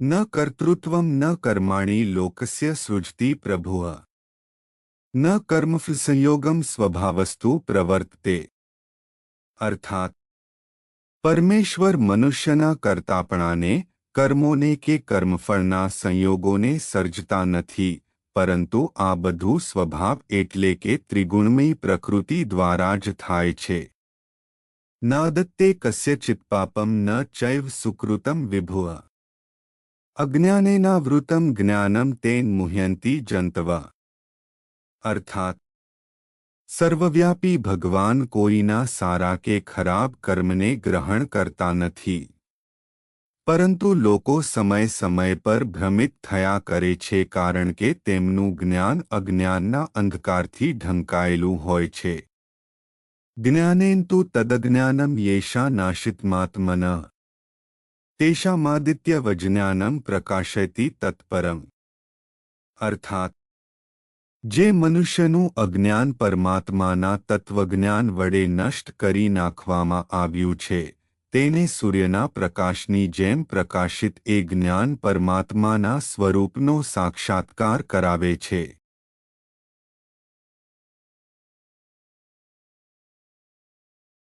न कर्तृत्वं न कर्माणि लोकस्य सृजति प्रभुः न कर्मफलसंयोगम स्वभावस्तु प्रवर्तते અર્થાત પરમેશ્વર મનુષ્યના કરતાપણાને કર્મોને કે કર્મફળના સંયોગોને સર્જતા નથી પરંતુ આ બધું સ્વભાવ એટલે કે ત્રિગુણમય પ્રકૃતિ દ્વારા જ થાય છે નાદત્તે કસ્યચિત પાપમ ન ચૈવ સુકૃતમ વિભુઃ અજ્ઞાનેનાવૃતમ જ્ઞાનમ તેન મુહ્યંતી જંતવ અર્થાત સર્વવ્યાપી ભગવાન કોઈના સારા કે ખરાબ કર્મને ગ્રહણ કરતા નથી પરંતુ લોકો સમય સમય પર ભ્રમિત થયા કરે છે કારણ કે તેમનું જ્ઞાન અજ્ઞાનના અંધકારથી ઢંકાયેલું હોય છે જ્ઞાનેન તુ તદજ્ઞાનમ યેષા નાશિતમાત્મન તેષામાદિત્યવજ્ઞાનમ પ્રકાશયતિ તત્પરમ અર્થાત જે મનુષ્યનું અજ્ઞાન પરમાત્માના તત્વજ્ઞાન વડે નષ્ટ કરી નાખવામાં આવ્યું છે તેને સૂર્યના પ્રકાશની જેમ પ્રકાશિત એ જ્ઞાન પરમાત્માના સ્વરૂપનો સાક્ષાત્કાર કરાવે છે